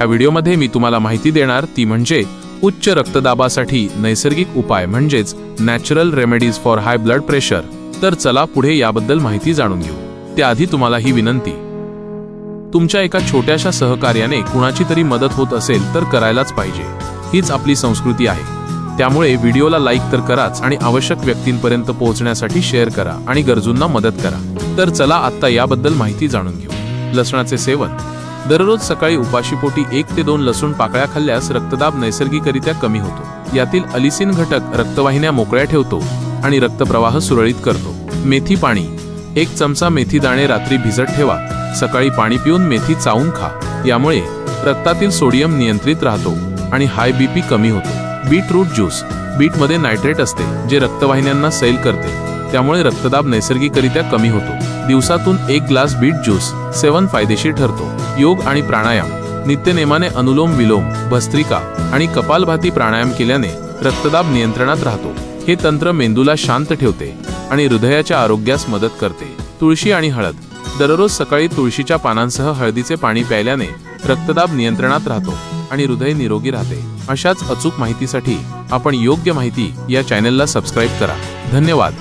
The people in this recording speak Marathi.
या व्हिडिओमध्ये मी तुम्हाला माहिती देणार ती म्हणजे उच्च रक्तदाबासाठी नैसर्गिक उपाय म्हणजेच natural remedies for high blood pressure तर चला पुढे याबद्दल माहिती जाणून घेऊ. त्याआधी तुम्हाला ही विनंती. तुमच्या एका छोट्याशा सहकार्याने कुणाची तरी मदत होत असेल तर करायलाच पाहिजे. हीच आपली संस्कृती आहे. त्यामुळे व्हिडिओला लाईक तर कराच आणि आवश्यक व्यक्तींपर्यंत पोहोचण्यासाठी शेअर करा आणि गरजूंना मदत करा. तर चला आत्ता याबद्दल माहिती जाणून घेऊ. लसणाचे सेवन. दररोज सकाळी उपाशीपोटी एक ते दोन लसूण पाकळ्या खाल्ल्यास रक्तदाब नैसर्गिकरित्या कमी होतो. यातील अलिसिन घटक रक्तवाहिन्या मोकळ्या ठेवतो आणि रक्तप्रवाह सुरळीत करतो. मेथी पाणी. एक चमचा मेथी दाणे रात्री भिजत ठेवा. सकाळी पाणी पिऊन मेथी चावून खा. यामुळे रक्तातील सोडियम नियंत्रित राहतो आणि हाय बीपी कमी होतो. Beetroot juice. बीटमध्ये नायट्रेट असते जे रक्तवाहिन्यांना सैल करते. त्यामुळे रक्तदाब नैसर्गिकरित्या कमी होतो. दिवसातून एक ग्लास बीट ज्यूस सेवन फायदेशीर ठरतो. योग आणि प्राणायाम. नित्यनेमाने अनुलोम विलोम भस्त्रिका आणि कपालभाती प्राणायाम केल्याने रक्तदाब नियंत्रणात राहतो. हे तंत्र मेंदूला शांत ठेवते आणि हृदयाच्या आरोग्यास मदत करते. तुळशी आणि हळद. दररोज सकाळी तुळशीच्या पानांसह हळदीचे पाणी प्यायल्याने रक्तदाब नियंत्रणात राहतो आणि हृदय निरोगी राहते. अशाच अचूक माहितीसाठी आपण योग्य माहिती या चॅनलला सबस्क्राईब करा. धन्यवाद.